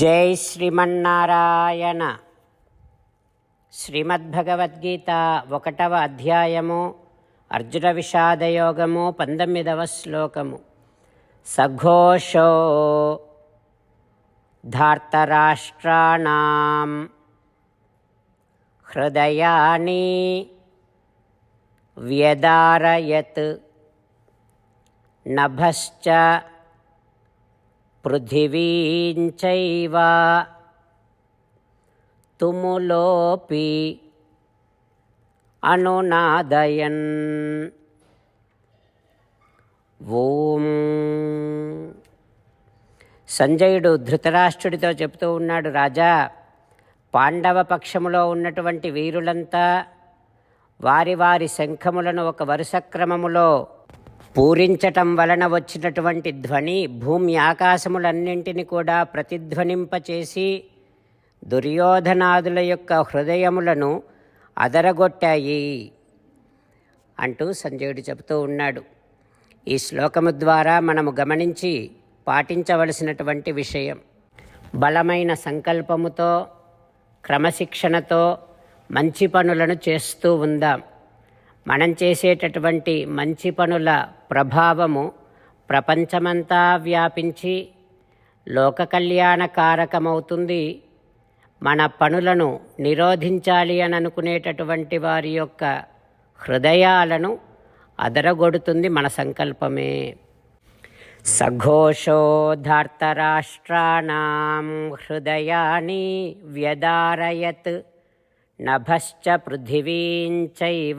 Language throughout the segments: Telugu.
జై శ్రీమన్నారాయణ. శ్రీమద్భగవద్గీత ఒకటవ అధ్యాయము అర్జున విషాదయోగము పంతొమ్మిదవ శ్లోకము. సఘోషో ధార్తరాష్ట్రాణం హృదయాని వ్యదారయత్ నభశ్చ పృథివీంచైవ తుములోపి అనునాదయన్. ఓం. సంజయుడు ధృతరాష్ట్రుడితో చెప్తూ ఉన్నాడు రాజా పాండవ పక్షములో ఉన్నటువంటి వీరులంతా వారి వారి శంఖములను ఒక వరుస క్రమములో పూరించటం వలన వచ్చినటువంటి ధ్వని భూమి ఆకాశములన్నింటిని కూడా ప్రతిధ్వనింపచేసి దుర్యోధనాదుల యొక్క హృదయములను అదరగొట్టాయి అంటూ సంజయుడు చెబుతూ ఉన్నాడు. ఈ శ్లోకము ద్వారా మనము గమనించి పాటించవలసినటువంటి విషయం బలమైన సంకల్పముతో క్రమశిక్షణతో మంచి పనులను చేస్తూ ఉందాం. మనం చేసేటటువంటి మంచి పనుల ప్రభావము ప్రపంచమంతా వ్యాపించి లోక కళ్యాణకారకమవుతుంది. మన పనులను నిరోధించాలి అని అనుకునేటటువంటి వారి యొక్క హృదయాలను అదరగొడుతుంది మన సంకల్పమే. సఘోషోధార్తరాష్ట్రాణం హృదయాన్ని వ్యదారయత్ నభశ్చ పృథివీంచైవ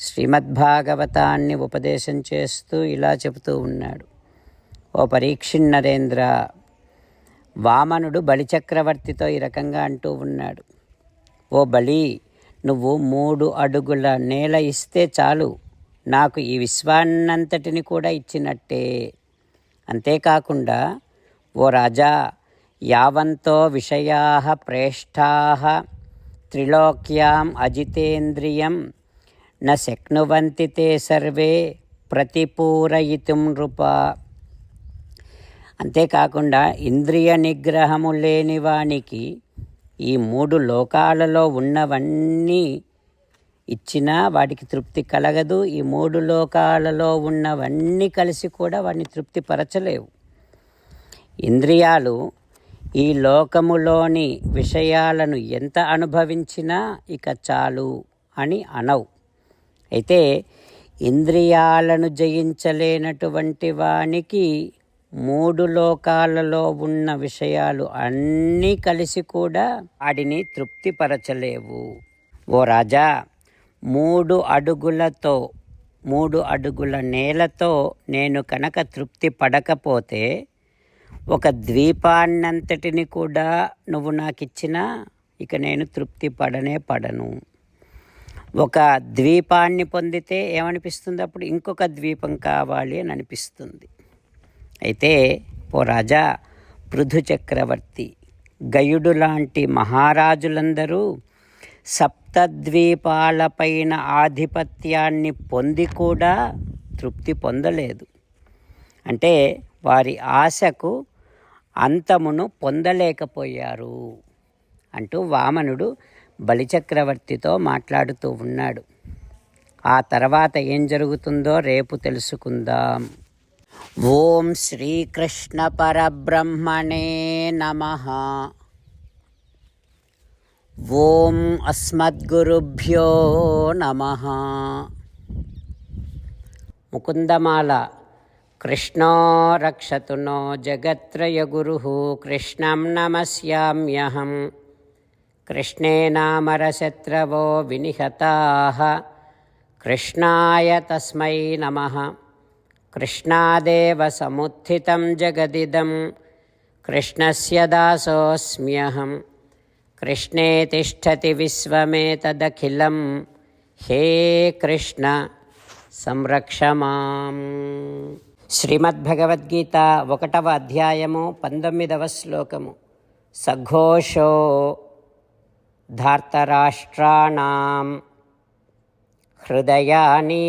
శ్రీమద్భాగవతాన్ని ఉపదేశం చేస్తూ ఇలా చెబుతూ ఉన్నాడు. ఓ పరీక్షిన్నరేంద్ర వామనుడు బలిచక్రవర్తితో ఈ రకంగా అంటూ ఉన్నాడు. ఓ బలి నువ్వు మూడు అడుగుల నేల ఇస్తే చాలు. నాకు ఈ విశ్వాన్నంతటిని కూడా ఇచ్చినట్టే. అంతేకాకుండా ఓ రాజా యావంతో విషయా ప్రేష్టా త్రిలోక్యాం అజితేంద్రియం న శక్నువంతి తే సర్వే ప్రతిపూరయితుం నృప. అంతేకాకుండా ఇంద్రియ నిగ్రహము లేని వానికి ఈ మూడు లోకాలలో ఉన్నవన్నీ ఇచ్చినా వాడికి తృప్తి కలగదు. ఈ మూడు లోకాలలో ఉన్నవన్నీ కలిసి కూడా వాడిని తృప్తిపరచలేవు ఇంద్రియాలు ఈ లోకములోని విషయాలను ఎంత అనుభవించినా ఇక చాలు అని అనవు. అయితే ఇంద్రియాలను జయించలేనటువంటి వానికి మూడు లోకాలలో ఉన్న విషయాలు అన్నీ కలిసి కూడా వాడిని తృప్తిపరచలేవు. ఓ రాజా మూడు అడుగులతో మూడు అడుగుల నేలతో నేను కనుక తృప్తి పడకపోతే ఒక ద్వీపాన్నంతటిని కూడా నువ్వు నాకు ఇచ్చినా ఇక నేను తృప్తి పడనే పడను. ఒక ద్వీపాన్ని పొందితే ఏమనిపిస్తుంది అప్పుడు? ఇంకొక ద్వీపం కావాలి అని అనిపిస్తుంది. అయితే ఓ రాజా పృథు చక్రవర్తి గయుడు లాంటి మహారాజులందరూ సప్తద్వీపాలపైన ఆధిపత్యాన్ని పొంది కూడా తృప్తి పొందలేదు. అంటే వారి ఆశకు అంతమును పొందలేకపోయారు అంటూ వామనుడు బలిచక్రవర్తితో మాట్లాడుతూ ఉన్నాడు. ఆ తర్వాత ఏం జరుగుతుందో రేపు తెలుసుకుందాం. ఓం శ్రీకృష్ణ పరబ్రహ్మణే నమ. ఓం అస్మద్గురుభ్యో నమ. ముకుందమాల. కృష్ణో రక్షతునో జగత్రయ గురు. కృష్ణం నమస్యామ్యహం. కృష్ణే నామరశత్రవో వినిహతా. కృష్ణాయ తస్మై నమ. కృష్ణాదేవ సముత్థితం జగదిదం. కృష్ణస్య దాసోऽస్మ్యహం కృష్ణే తిష్టతి విశ్వమేతదఖిలం. హే కృష్ణ సంరక్ష మాం. శ్రీమద్భగవద్గీత ఒకటవ అధ్యాయము పంతొమ్మిదవ శ్లోకము. సఘోషో धार्तराष्ट्राणां हृदयानि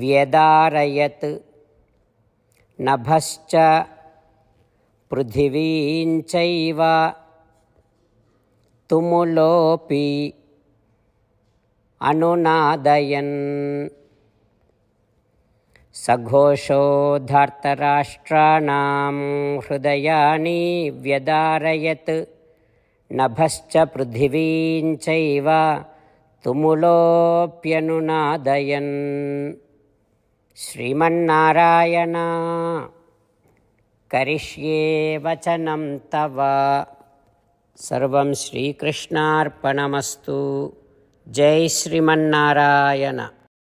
व्यदारयत् नभश्च पृथिवीञ्चैव तुमुलोऽपि अनुनादयन् सघोषो धार्तराष्ट्राणां हृदयानि व्यदारयत् నభశ్చ పృథివీంచైవ తుములోప్యనునాదయన్. శ్రీమన్నారాయణ కరిష్యే వచనం తవ. సర్వం శ్రీకృష్ణార్పణమస్తు. జై శ్రీమన్నారాయణ.